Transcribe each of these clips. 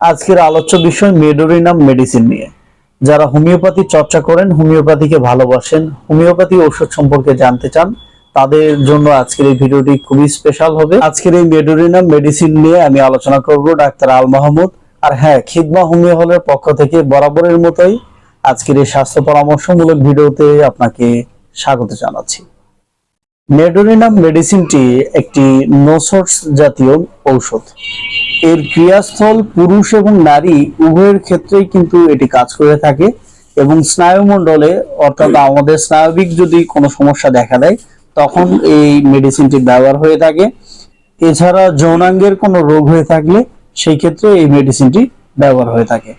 আজকের আলোচ্য বিষয় মেডোরিনাম মেডিসিন নিয়ে। যারা হোমিওপ্যাথি চর্চা করেন, হোমিওপ্যাথিকে ভালোবাসেন, হোমিওপ্যাথি ঔষধ সম্পর্কে জানতে চান, তাদের জন্য আজকের এই ভিডিওটি খুবই স্পেশাল হবে। আজকের এই মেডোরিনাম মেডিসিন নিয়ে আমি আলোচনা করব ডাক্তার আল মাহমুদ। আর হ্যাঁ খিদমা হোমিও হলের পক্ষ থেকে বরাবরের মতোই আজকের এই স্বাস্থ্য পরামর্শমূলক ভিডিওতে আপনাকে স্বাগত জানাচ্ছি। মেডোরিনাম মেডিসিনটি একটি নোসোর্স জাতীয় ঔষধ। এর ক্রিয়াস্থল পুরুষ এবং নারী উভয়ের ক্ষেত্রেই কিন্তু এটি কাজ করে থাকে এবং স্নায়ুমণ্ডলে, অর্থাৎ আমাদের স্নায়বিক যদি কোনো সমস্যা দেখা দেয়, তখন এই মেডিসিনটি ব্যবহার হয়ে থাকে। এছাড়া যৌনাঙ্গের কোনো রোগ হয়ে থাকলে সেই ক্ষেত্রে এই মেডিসিনটি ব্যবহার হয়ে থাকে।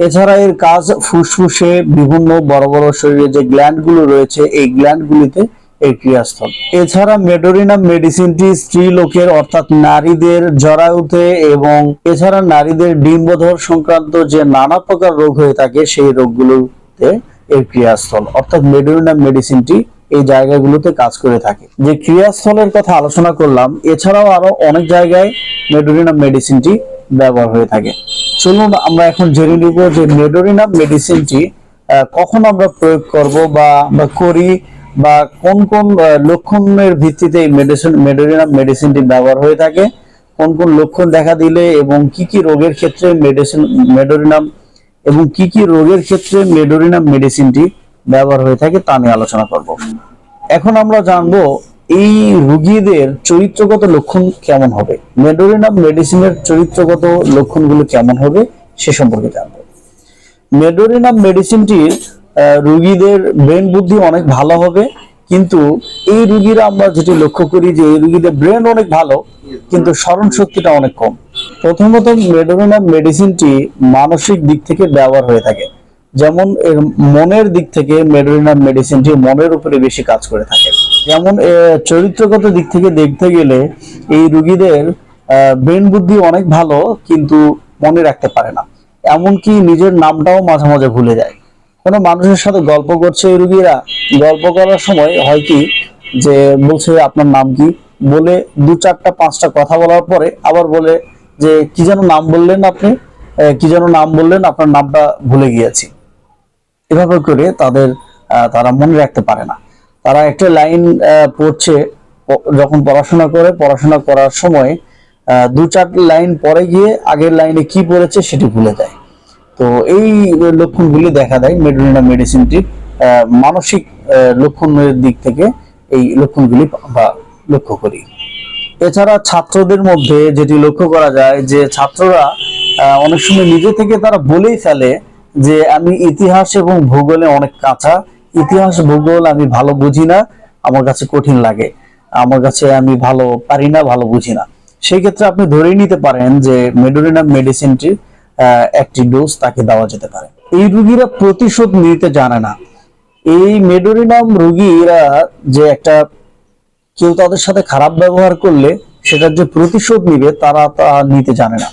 এছাড়া এর কাজ ফুসফুসে বিভিন্ন বড় বড় শরীরে যে গ্ল্যান্ডগুলো রয়েছে, এই গ্ল্যান্ডগুলিতে এর ক্রিয়াস্থল। এছাড়া মেডোরিনাম মেডিসিনটি স্ত্রী লোকের, অর্থাৎ নারীদের জরায়ুতে এবং এছাড়া নারীদের ডিম্বধর সংক্রান্ত যে নানা প্রকার রোগ হয়ে থাকে, সেই রোগগুলোতে এর ক্রিয়াস্থল, অর্থাৎ মেডোরিনাম মেডিসিনটি এই জায়গাগুলোতে কাজ করে থাকে। যে ক্রিয়াস্থলের কথা আলোচনা করলাম, এছাড়াও আরও অনেক জায়গায় মেডোরিনাম মেডিসিনটি ব্যবহার হয়ে থাকে। চলুন আমরা এখন জেনে নিব যে মেডোরিনাম মেডিসিনটি কখন আমরা প্রয়োগ করব বা করি বা কোন কোন লক্ষণের ভিত্তিতে এই মেডিসিন মেডোরিনাম মেডিসিনটি ব্যবহার হয়ে থাকে, কোন কোন লক্ষণ দেখা দিলে এবং কি কি রোগের ক্ষেত্রে মেডিসিন মেডোরিনাম এবং কি কি রোগের ক্ষেত্রে মেডোরিনাম মেডিসিনটি ব্যবহার হয়ে থাকে তা নিয়ে আলোচনা করব। এখন আমরা জানব এই রোগীদের চরিত্রগত লক্ষণ কেমন হবে। মেডোরিনাম মেডিসিনের চরিত্রগত লক্ষণগুলো কেমন হবে সে সম্পর্কে জানব। মেডোরিনাম মেডিসিনটির রোগীদের ব্রেন বুদ্ধি অনেক ভালো হবে, কিন্তু এই রুগীরা আমরা যেটি লক্ষ্য করি যে এই রুগীদের ব্রেন অনেক ভালো, কিন্তু স্মরণ শক্তিটা অনেক কম। প্রথমত মেডোরিনাম মেডিসিনটি মানসিক দিক থেকে ব্যবহার হয়ে থাকে। যেমন এর মনের দিক থেকে মেডোরিনাম মেডিসিনটি মনের উপরে বেশি কাজ করে থাকে। যেমন চরিত্রগত দিক থেকে দেখতে গেলে এই রোগীদের ব্রেন বুদ্ধি অনেক ভালো, কিন্তু মনে রাখতে পারে না। এমনকি নিজের নামটাও মাঝে মাঝে ভুলে যায়। কোনো মানুষের সাথে গল্প করছে এই রুগীরা, গল্প করার সময় হয় কি যে বলছে আপনার নাম কি? বলে দু চারটা, পাঁচটা কথা বলার পরে আবার বলে যে কি যেন নাম বললেন আপনি? কি যেন নাম বললেন? আপনার নামটা ভুলে গিয়েছি। এভাবে করে তাদের তারা মনে রাখতে পারে না। তারা একটা লাইন পড়ছে যখন পড়াশোনা করে, পড়াশোনা করার সময় দু চার লাইন পরে গিয়ে আগের লাইনে কি পড়েছে সেটি ভুলে যায়। তো এই লক্ষণগুলি দেখা দেয় মেডোরিনা মেডিসিনটির মানসিক লক্ষণের দিক থেকে এই লক্ষণগুলি আমরা লক্ষ্য করি। এছাড়া ছাত্রদের মধ্যে যেটি লক্ষ্য করা যায় যে ছাত্ররা অনেক সময় নিজে থেকে তারা বলেই ফেলে যে আমি ইতিহাস এবং ভূগোলে অনেক কাঁচা। ইতিহাস ভূগোল আমি ভালো বুঝি না আমার কাছে কঠিন লাগে। আমার কাছে আমি ভালো পারি না ভালো বুঝি না। সেই ক্ষেত্রে আপনি ধরেই নিতে পারেন যে মেডোরিনাম মেডিসিনটির আহ, একটি ডোজ তাকে দেওয়া যেতে পারে। এই রুগীরা প্রতিশোধ নিতে জানে না। এই মেডোরিনাম রুগীরা যে একটা কেউ তাদের সাথে খারাপ ব্যবহার করলে সেটার যে প্রতিশোধ নিবে, তারা তা নিতে জানে না।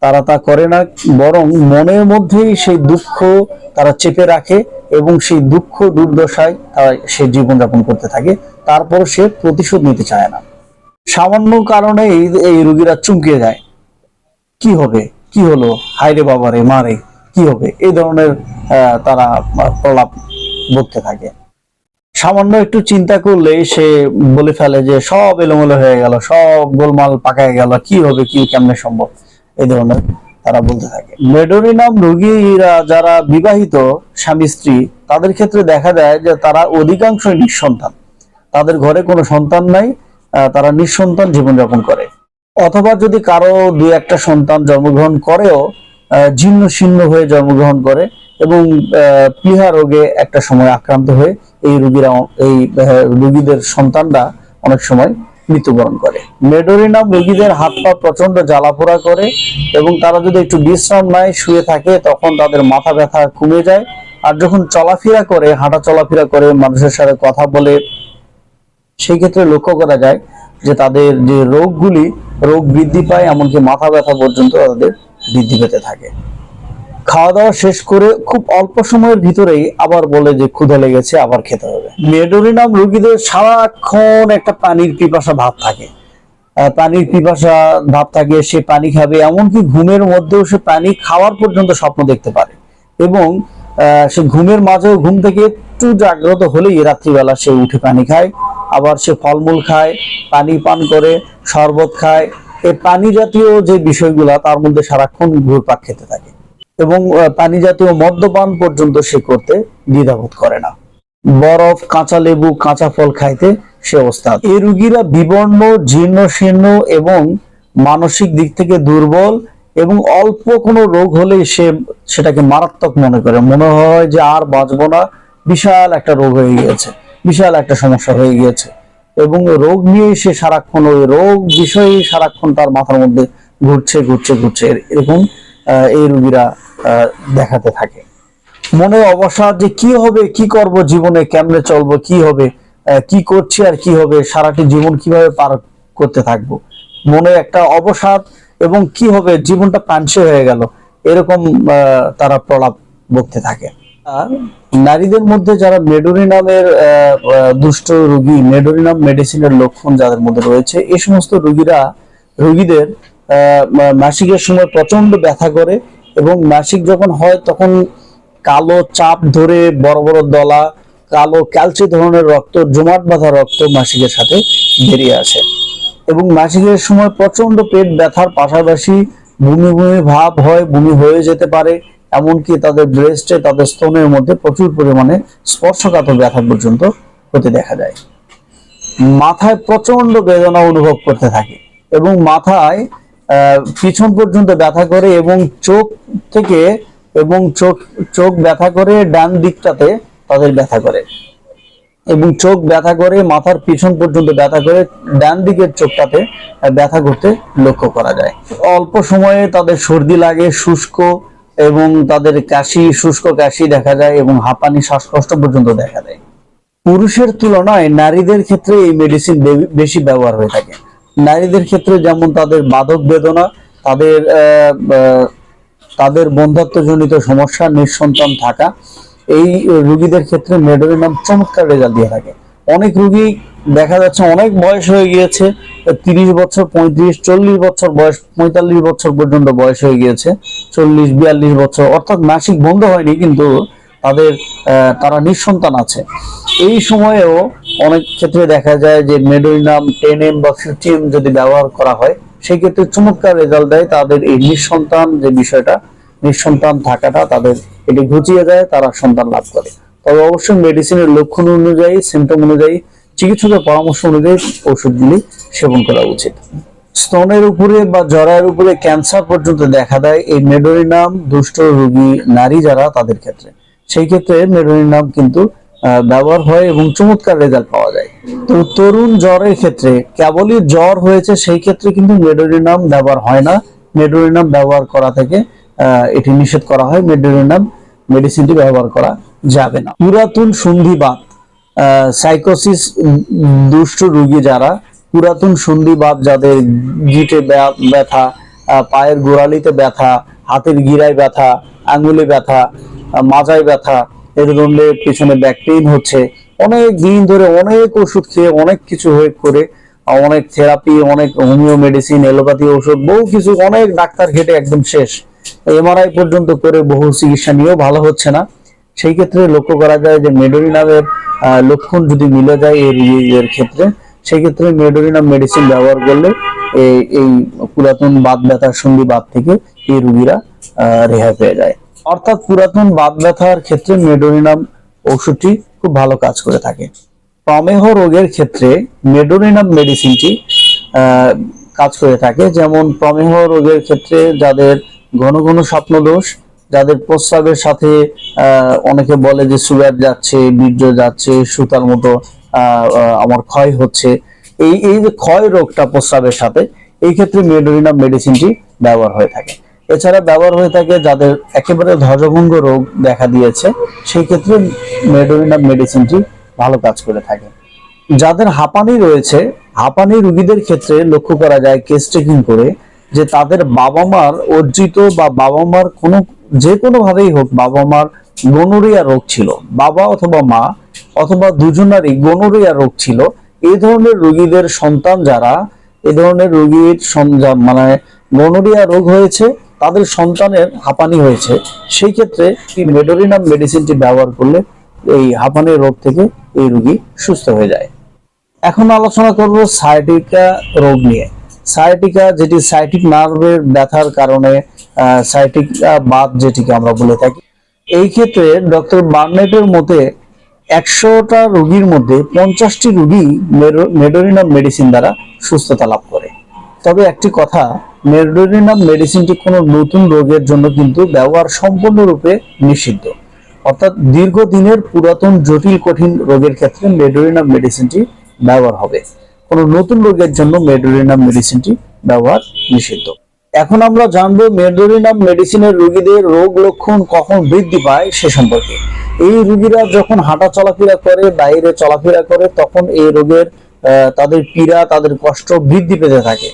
তারা তা করে না, বরং মনের মধ্যেই সেই দুঃখ তারা চেপে রাখে এবং সেই দুঃখ দুর্দশায় তারা সে জীবনযাপন করতে থাকে। তারপর সে প্রতিশোধ নিতে চায় না। সামান্য কারণে এই রোগীরা চুমকে যায়। কি হবে? কি হলো? হাইরে বাবারে মারে কি হবে? এই ধরনের তারা প্রলাপ বলতে থাকে। সামান্য একটু চিন্তা করলেই সে বলে ফেলে যে সব এলোমেলো হয়ে গেল, সব গোলমাল পাকায় গেল, কি হবে, কি, কেমনে সম্ভব? এই ধরনের তারা বলতে থাকে। মেডোরিনাম রোগীরা যারা বিবাহিত স্বামী, স্ত্রী, তাদের ক্ষেত্রে দেখা যায় যে তারা অধিকাংশই নিঃসন্তান। তাদের ঘরে কোনো সন্তান নাই তারা নিঃসন্তান জীবনযাপন করে। অথবা যদি কারও দুই একটা সন্তান জন্মগ্রহণ করেও জীর্ণ শীর্ণ হয়ে জন্মগ্রহণ করে এবং প্লীহা রোগে একটা সময় আক্রান্ত হয়ে এই রোগীরা, এই রোগীদের সন্তানরা অনেক সময় মৃত্যুবরণ করে। মেডোরিনাম রোগীদের হাত পা প্রচণ্ড জ্বালাপোড়া করে এবং তারা যদি একটু বিশ্রাম নেয়, শুয়ে থাকে, তখন তাদের মাথা ব্যথা কমে যায়। আর যখন চলাফেরা করে, হাঁটা চলাফেরা করে, মানুষের সাথে কথা বলে, সেই ক্ষেত্রে লক্ষ্য করা যায় যে তাদের যে রোগগুলি, রোগ বৃদ্ধি পায়, এমনকি মাথা ব্যথা পর্যন্ত তাদের বৃদ্ধি পেতে থাকে। খাওয়া দাওয়া শেষ করে খুব অল্প সময়ের ভিতরেই আবার বলে যে ক্ষুধা লেগেছে, আবার খেতে হবে। মেডোরিনাম রোগীদের সারাক্ষণ একটা পানির পিপাসা ভাব থাকে। পানির পিপাসা ভাব থাকে, সে পানি খাবে, এমনকি ঘুমের মধ্যেও সে পানি খাওয়ার পর্যন্ত স্বপ্ন দেখতে পারে। এবং সে ঘুমের মাঝেও ঘুম থেকে একটু জাগ্রত হলেই রাত্রিবেলা সে উঠে পানি খায়। আবার সে ফলমূল খায়, পানি পান করে, শরবত খায়। এই পানি জাতীয় যে বিষয়গুলা, তার মধ্যে সারাক্ষণ ঘুরপাক খেতে থাকে। এবং পানি জাতীয় মদ্যপান পর্যন্ত সে করতে দ্বিধাবোধ করে না। বরফ, কাঁচা লেবু, কাঁচা ফল খাইতে সে অবস্থা। এই রুগীরা বিবর্ণ, জীর্ণ, শীর্ণ এবং মানসিক দিক থেকে দুর্বল এবং অল্প কোনো রোগ হলে সে সেটাকে মারাত্মক মনে করে। মনে হয় যে আর বাঁচবো না, বিশাল একটা রোগ হয়ে গিয়েছে। বিশাল একটা সমস্যা হয়ে গিয়েছে। এবং রোগ নিয়ে সে সারাক্ষণ, ওই রোগ বিষয়ে সারাক্ষণ তার মাথার মধ্যে ঘুরছে ঘুরছে ঘুরছে। এরকম এই রুগীরা দেখাতে থাকে। মনে অবসাদ যে কি হবে, কি করব জীবনে, কেমনে চলবো, কি হবে কি করছি আর কি হবে, সারাটি জীবন কীভাবে পার করতে থাকব? মনে একটা অবসাদ এবং কি হবে, জীবনটা পাঞ্চে হয়ে গেল। এরকম তারা প্রলাপ বকতে থাকে। নারীদের মধ্যে যারা মেডোরি নামের আহ, আহ, দুষ্ট রোগী মেডোরি নাম মেডিসিনের লক্ষণ যাদের মধ্যে রয়েছে এই সমস্ত রোগীরা রোগীদের মাসিকের সময় প্রচণ্ড ব্যথা করে এবং মাসিক যখন হয় তখন কালো চাপ ধরে বড় বড় দলা কালো ক্যালচে ধরনের রক্ত জমাট বাঁধা রক্ত মাসিকের সাথে বেরিয়ে আসে। এবং মাসিকের সময় প্রচণ্ড পেট ব্যথার পাশাপাশি বমি বমি ভাব হয় বমি হয়ে যেতে পারে এমনকি তাদের ব্রেস্টে তাদের স্তনের মধ্যে প্রচুর পরিমাণে স্পর্শকাতর ব্যথা পর্যন্ত হতে দেখা যায়। মাথায় প্রচণ্ড বেদনা অনুভব করতে থাকে এবং মাথায় পিছন পর্যন্ত ব্যথা করে এবং চোখ থেকে এবং চোখ চোখ ব্যথা করে ডান দিকটাতে তাদের ব্যথা করে। এবং চোখ ব্যথা করে, মাথার পিছন পর্যন্ত ব্যথা করে, ডান দিকের চোখটাতে ব্যথা করতে লক্ষ্য করা যায়। অল্প সময়ে তাদের সর্দি লাগে, শুষ্ক এবং তাদের কাশি, শুষ্ক কাশি দেখা যায় এবং হাঁপানি শ্বাসকষ্ট পর্যন্ত দেখা দেয়। পুরুষের তুলনায় নারীদের ক্ষেত্রে এই মেডিসিন বেশি ব্যবহার হয়ে থাকে। নারীদের ক্ষেত্রে যেমন তাদের মাদক বেদনা, তাদের তাদের বন্ধাত্মজনিত সমস্যা, নিঃসন্তান থাকা, এই রোগীদের ক্ষেত্রে মেডোরিনাম চমৎকার রেজাল্ট দিয়ে থাকে। অনেক রোগী দেখা যাচ্ছে অনেক বয়স হয়ে গিয়েছে, তিরিশ বছর, পঁয়ত্রিশ, চল্লিশ বছর বয়স, পঁয়তাল্লিশ বছর পর্যন্ত বয়স হয়ে গিয়েছে, চল্লিশ, বিয়াল্লিশ বছর, অর্থাৎ মাসিক বন্ধ হয়নি কিন্তু তাদের তারা নিঃসন্তান আছে। এই সময়েও অনেক ক্ষেত্রে দেখা যায় যে মেডোরিনাম টেন এম বা ফিফটিন যদি ব্যবহার করা হয় সেই ক্ষেত্রে চমৎকার রেজাল্ট দেয় তাদের এই নিঃসন্তান যে বিষয়টা, নিঃসন্তান থাকাটা তাদের এটি ঘুচিয়ে যায় তারা সন্তান লাভ করে। তবে অবশ্যই মেডিসিনের লক্ষণ অনুযায়ী সিমটম অনুযায়ী চিকিৎসকের পরামর্শ অনুযায়ী ওষুধগুলি সেবন করা উচিত। স্তনের উপরে বা জরায়ের উপরে ক্যান্সার পর্যন্ত দেখা দেয় এই মেডোরিনাম দুষ্ট রোগী নারী যারা তাদের ক্ষেত্রে। সেই ক্ষেত্রে মেডোরিনাম কিন্তু ব্যবহার হয় এবং চমৎকার রেজাল্ট পাওয়া যায়। তো তরুণ জ্বরের ক্ষেত্রে কেবলই জ্বর হয়েছে, সেই ক্ষেত্রে কিন্তু মেডোরিনাম ব্যবহার হয় না। মেডোরিনাম ব্যবহার করা থেকে এটি নিষেধ করা হয়। মেডোরিনাম মেডিসিনটি ব্যবহার করা যাবে না। পুরাতন সন্ধিবাত সাইকোসিস দুষ্ট রোগী যারা, পুরাতন সন্ধিবাদ যাদের গিটে ব্যথা পায়ের গোড়ালিতে ব্যথা, হাতের গিরায় ব্যথা আঙ্গুলে ব্যথা মাজায় ব্যথা মেরুদণ্ডের পিছনে ব্যাক পেইন হচ্ছে। অনেক দিন ধরে অনেক ওষুধ খেয়ে অনেক কিছু হয়ে করে, অনেক থেরাপি অনেক হোমিও মেডিসিন এলোপ্যাথি ওষুধ, বহু কিছু, অনেক ডাক্তার ঘেটে একদম শেষ। এমআরআই পর্যন্ত করে বহু চিকিৎসা নিয়েও ভালো হচ্ছে না। সেই ক্ষেত্রে লক্ষ্য করা যায় যে মেডোরিনামের লক্ষণ যদি মিলে যায় এই রোগীদের ক্ষেত্রে, সেই ক্ষেত্রে মেডোরিনাম মেডিসিন ব্যবহার করলে এই পুরাতন বাত ব্যথার সন্ধি বাদ থেকে এই রুগীরা রেহাই পেয়ে যায়। অর্থাৎ পুরাতন বাত ব্যথার ক্ষেত্রে মেডোরিনাম ওষুধটি খুব ভালো কাজ করে থাকে। প্রমেহ রোগের ক্ষেত্রে মেডোরিনাম মেডিসিনটি কাজ করে থাকে। যেমন প্রমেহ রোগের ক্ষেত্রে যাদের ঘন ঘন স্বপ্নদোষ যাদের প্রস্রাবের সাথে অনেকে বলে যে সুগার যাচ্ছে, বীর্য যাচ্ছে, সুতার মতো আমার ক্ষয় হচ্ছে। এই এই যে ক্ষয় রোগটা প্রস্রাবের সাথে, এই ক্ষেত্রে মেডোরিনাম মেডিসিনটি ব্যবহার হয়ে থাকে। এছাড়া ব্যবহার হয়ে থাকে যাদের একেবারে ধ্বজভঙ্গ রোগ দেখা দিয়েছে, সেই ক্ষেত্রে মেডোরিনাম মেডিসিনটি ভালো কাজ করে থাকে। যাদের হাঁপানি রয়েছে, হাঁপানি রোগীদের ক্ষেত্রে লক্ষ্য করা যায় কেস চেকিং করে যে তাদের বাবা মার অর্জিত বা বাবা মার কোনো যে কোনো ভাবেই হোক বাবা মার গনোরিয়া রোগ ছিল, বাবা অথবা মা অথবা দুজনারই গনোরিয়া রোগ ছিল, এই ধরনের রোগীদের সন্তান যারা এ ধরনের রোগীর মানে গনোরিয়া রোগ হয়েছে, তাদের সন্তানের হাঁপানি হয়েছে, সেই ক্ষেত্রে এই মেডোরিনাম মেডিসিনটি ব্যবহার করলে এই হাঁপানির রোগ থেকে এই রোগী সুস্থ হয়ে যায়। এখন আলোচনা করব সায়াটিকা রোগ নিয়ে। সায়াটিকা যেটি সাইটিক নার্ভের ব্যথার কারণে সাইটিকা বাদ যেটিকে আমরা বলে থাকি। এই ক্ষেত্রে ডক্টর বার্নেটের মতে একশোটা রোগীর মধ্যে পঞ্চাশটি রোগী মেডোরিনাম মেডিসিন দ্বারা সুস্থতা লাভ করে। তবে একটি কথা মেডোরিনাম মেডিসিনটি কোনো নতুন রোগের জন্য কিন্তু ব্যবহার সম্পূর্ণরূপে নিষিদ্ধ। অর্থাৎ দীর্ঘদিনের পুরাতন জটিল কঠিন রোগের ক্ষেত্রে মেডোরিনাম মেডিসিনটি ব্যবহার হবে। কোনো নতুন রোগের জন্য মেডোরিনাম মেডিসিনটি ব্যবহার নিষিদ্ধ। এখন আমরা জানব মেডোরিনাম মেডিসিনের রোগীদের রোগ লক্ষণ কখন বৃদ্ধি পায় সে সম্পর্কে। এই রোগীরা যখন হাঁটা চলাফেরা করে, বাইরে চলাফেরা করে, তখন এই রোগের তাদের পীড়া, তাদের কষ্ট বৃদ্ধি পেতে থাকে।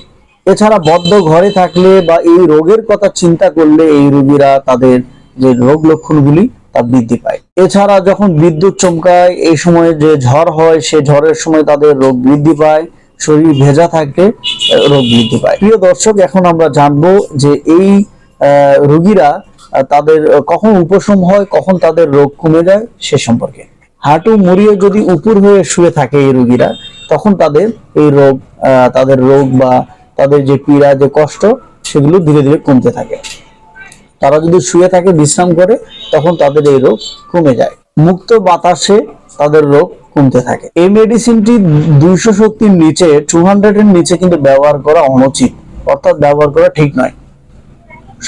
এছাড়া বদ্ধ ঘরে থাকলে বা এই রোগের কথা চিন্তা করলে এই রোগীরা তাদের যে রোগ লক্ষণগুলি তা বৃদ্ধি পায়। এছাড়া যখন বিদ্যুৎ চমকায়, এই সময় যে ঝড় হয়, সে ঝড়ের সময় তাদের রোগ বৃদ্ধি পায়। শরীর ভেজা থাকে রোগ বৃদ্ধি পায়। প্রিয় দর্শক, এখন আমরা জানব যে এই রোগীরা তাদের কখন উপশম হয়, কখন তাদের রোগ কমে যায়, সে সম্পর্কে। হাঁটু মুড়িয়ে যদি উপর হয়ে শুয়ে থাকে এই রোগীরা, তখন তাদের এই রোগ তাদের রোগ বা তাদের যে পীড়া, যে কষ্ট, সেগুলো ধীরে ধীরে কমতে থাকে। তারা যদি শুয়ে থাকে, বিশ্রাম করে, তখন তাদের এই রোগ কমে যায়। মুক্ত বাতাসে তাদের রোগ কমতে থাকে। এই মেডিসিনটি দুইশো শক্তির নিচে টু এর নিচে কিন্তু ব্যবহার করা অনুচিত। অর্থাৎ ব্যবহার করা ঠিক নয়।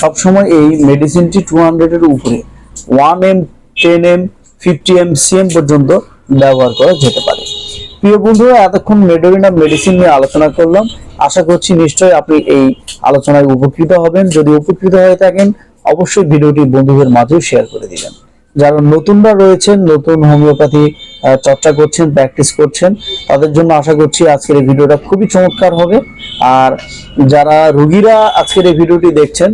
সবসময় এই মেডিসিনটি টু এর উপরে one M ten M fifty M CM পর্যন্ত ব্যবহার করা যেতে পারে। প্রিয় বন্ধুরা, এতক্ষণ মেডোরিনা মেডিসিন নিয়ে আলোচনা করলাম। আশা করছি নিশ্চয়ই আপনি এই আলোচনায় উপকৃত হবেন। যদি উপকৃত হয়ে থাকেন, অবশ্যই ভিডিওটি বন্ধুদের মাঝেও শেয়ার করে দিবেন। যারা নতুনরা রয়েছেন, নতুন হোমিওপ্যাথি চর্চা করছেন প্র্যাকটিস করছেন, তাদের জন্য আশা করছি আজকের এই ভিডিওটা খুবই চমৎকার হবে। আর যারা রুগীরা আজকের এই ভিডিওটি দেখছেন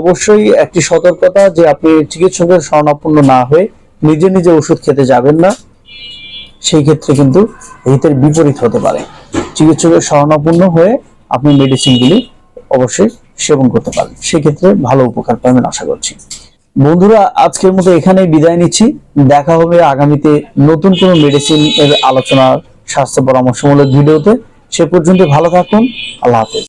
অবশ্যই একটি সতর্কতা যে আপনি চিকিৎসকের শরণাপন্ন না হয়ে নিজে নিজে ওষুধ খেতে যাবেন না। সেই ক্ষেত্রে কিন্তু হিতের বিপরীত হতে পারে। চিকিৎসকের শরণাপন্ন হয়ে আপনি মেডিসিনগুলি অবশ্যই সেবন করতে পারেন। সেক্ষেত্রে ভালো উপকার পাবেন আশা করছি। বন্ধুরা, আজকের মতো এখানেই বিদায় নিচ্ছি। দেখা হবে আগামীতে নতুন কোনো মেডিসিন এর আলোচনার স্বাস্থ্য পরামর্শমূলক ভিডিওতে। সে পর্যন্ত ভালো থাকুন। আল্লাহ হাফেজ।